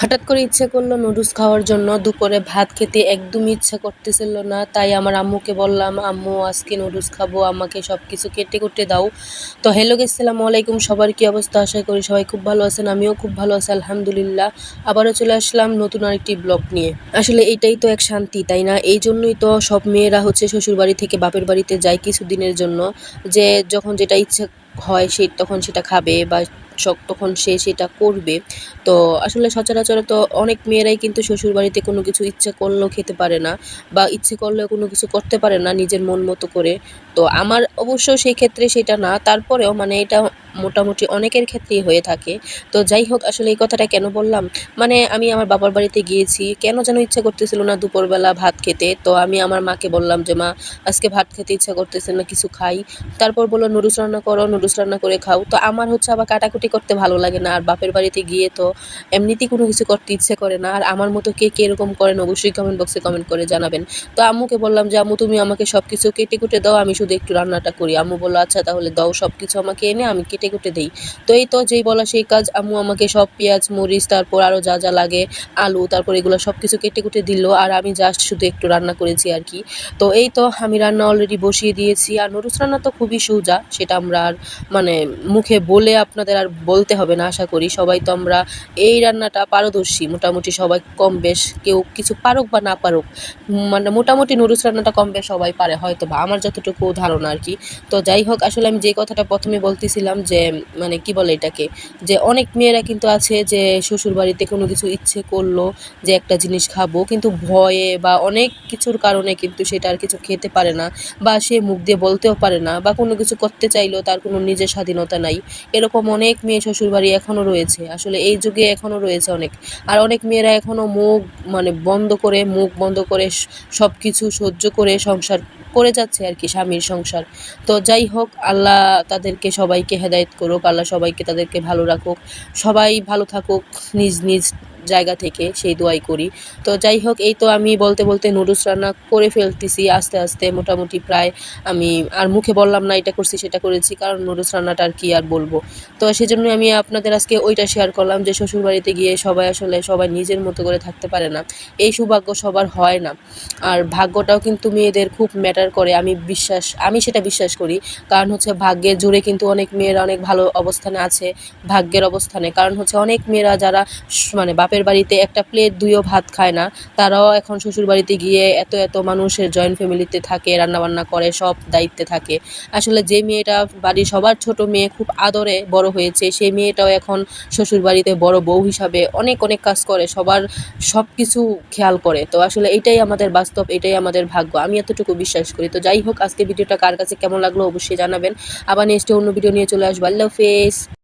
হঠাৎ করে ইচ্ছে করল নুডলস খাওয়ার জন্য দুপুরে ভাত খেতে একদমই ইচ্ছা করতেছিল না। তাই আমার আম্মুকে বললাম, আম্মু, আজকে নুডলস খাব, আমাকে সব কিছু কেটে কুটে দাও। তো হ্যালো আসসালামু আলাইকুম। সবার কি অবস্থা? আশা করি সবাই খুব ভালো আছেন, আমিও খুব ভালো আছি, আলহামদুলিল্লাহ। আবারও চলে আসলাম নতুন আরেকটি ব্লগ নিয়ে। আসলে এটাই তো এক শান্তি, তাই না? এই জন্যই তো সব মেয়েরা হচ্ছে শ্বশুর বাড়ি থেকে বাপের বাড়িতে যায় কিছুদিনের জন্য, যে যখন যেটা ইচ্ছে হয় সে তখন সেটা খাবে বা শখ তখন সে সেটা করবে। তো আসলে সচরাচর তো অনেক মেয়েরাই কিন্তু শ্বশুরবাড়িতে কোনো কিছু ইচ্ছে করলেও খেতে পারে না বা ইচ্ছে করলেও কোনো কিছু করতে পারে না নিজের মন মতো করে। তো আমার অবশ্য সেই ক্ষেত্রে সেটা না, তারপরেও মানে এটা মোটামুটি অনেকের ক্ষেত্রেই হয়ে থাকে। তো যাই হোক, আসলে এই কথাটা কেন বললাম? মানে আমি আমার বাবার বাড়িতে গিয়েছি, কেন যেন ইচ্ছা করতেছিল না দুপুরবেলা ভাত খেতে? তো আমি আমার মাকে বললাম যে, মা, আজকে ভাত খেতে ইচ্ছা করতেছে না, কিছু খাই। তারপর বলল, নুডলস রান্না করো, নুডলস রান্না করে খাও। তো আমার হচ্ছে আবার কাটাকুটি করতে ভালো লাগে না, আর বাপের বাড়িতে গিয়ে তো এমনিতেই কোনো কিছু করতে ইচ্ছে করে না। আর আমার মতো কে কে এরকম করেন, অবশ্যই কমেন্ট বক্সে কমেন্ট করে জানাবেন। তো আম্মুকে বললাম যে, আম্মু, তুমি আমাকে সব কিছু কেটে কুটে দাও, আমি শুধু একটু রান্নাটা করি। আম্মু বলল আচ্ছা তাহলে দাও সব কিছু আমাকে এনে আমি কেটে কুটে দিই। তো এই তো যেই বলা সেই কাজ, আম্মু আমাকে সব পেঁয়াজ, মরিচ, তারপর আরও যা যা লাগে, আলু, তারপর এগুলো সব কিছু কেটে কুটে দিল, আর আমি জাস্ট শুধু একটু রান্না করেছি আর কি। তো এই তো আমি রান্না অলরেডি বসিয়ে দিয়েছি, আর নুডলস রান্না তো খুবই সোজা, সেটা আমরা আর মানে মুখে বলে আপনাদের আর বলতে হবে না, আশা করি। সবাই তো আমরা এই রান্নাটা পারদর্শী, মোটামুটি সবাই কম বেশ কেউ কিছু পারুক বা না পারুক মানে মোটামুটি নুডলস রান্নাটা কম বেশ সবাই পারে হয়তো বা আমার যতটুকু ধারণা আর কি। তো যাই হোক, আসলে আমি যে কথাটা প্রথমে বলতেছিলাম যে মানে কি বলে এটাকে, যে অনেক মেয়েরা কিন্তু আছে যে শ্বশুর বাড়িতে কোনো কিছু ইচ্ছে করল যে একটা জিনিস খাব, কিন্তু ভয়ে বা অনেক কিছুর কারণে কিন্তু সেটা আর কিছু খেতে পারে না বা সে মুখ দিয়ে বলতেও পারে না বা কোনো কিছু করতে চাইলেও তার কোনো নিজের স্বাধীনতা নাই। এরকম অনেক মেয়ে শ্বশুরবাড়ি এখনও রয়েছে, আসলে এই যুগে এখনও রয়েছে অনেক। আর অনেক মেয়েরা এখনও মুখ মানে বন্ধ করে, মুখ বন্ধ করে সব কিছু সহ্য করে সংসার করে যাচ্ছে আর কি স্বামীর সংসার। তো যাই হোক, আল্লাহ তাদেরকে সবাইকে হেদায়ত করুক, আল্লাহ সবাইকে তাদেরকে ভালো রাখুক, সবাই ভালো থাকুক, নিজ নিজ জায়গা থেকে সেই দোয়াই করি। তো যাই হোক, এই তো আমি বলতে বলতে নুডলস রান্না করে ফেলতেছি, আস্তে আস্তে মোটামুটি প্রায় আমি আর মুখে বললাম না এটা করছি, সেটা করেছি, কারণ নুডলস রান্নাটা আর কি আর বলব। তো সেজন্য আমি আপনাদের আজকে ওইটা শেয়ার করলাম যে শ্বশুরবাড়িতে গিয়ে সবাই আসলে সবাই নিজের মতো করে থাকতে পারে না। এই সৌভাগ্য সবার হয় না। আর ভাগ্যটাও কিন্তু মেয়েদের খুব ম্যাটার করে, আমি বিশ্বাস, আমি সেটা বিশ্বাস করি। কারণ হচ্ছে ভাগ্যের জুড়ে কিন্তু অনেক মেয়েরা অনেক ভালো অবস্থানে আছে, ভাগ্যের অবস্থানে। কারণ হচ্ছে অনেক মেয়েরা যারা মানে বাপের বাড়িতে একটা প্লেট দুইও ভাত খায় না। তারাও এখন শ্বশুর বাড়িতে গিয়ে এত এত মানুষের জয়েন্ট ফ্যামিলিতে থাকে, রান্নাবান্না করে, সব দায়িত্বে থাকে। আসলে যে মেয়েটা বাড়ির সবার ছোট মেয়ে, খুব আদরে বড় হয়েছে, সেই মেয়েটাও এখন শ্বশুর বাড়িতে বড় বউ হিসাবে অনেক অনেক কাজ করে, সবার সব কিছু খেয়াল করে। তো আসলে এটাই আমাদের বাস্তব, এটাই আমাদের ভাগ্য। আমি এতটুকু বিশ্বাস করি। তো যাই হোক, আজকে ভিডিওটা কার কাছে কেমন লাগল অবশ্যই জানাবেন। আবার নেক্সটে অন্য ভিডিও নিয়ে চলে আসব। আল্লাহ হাফেজ।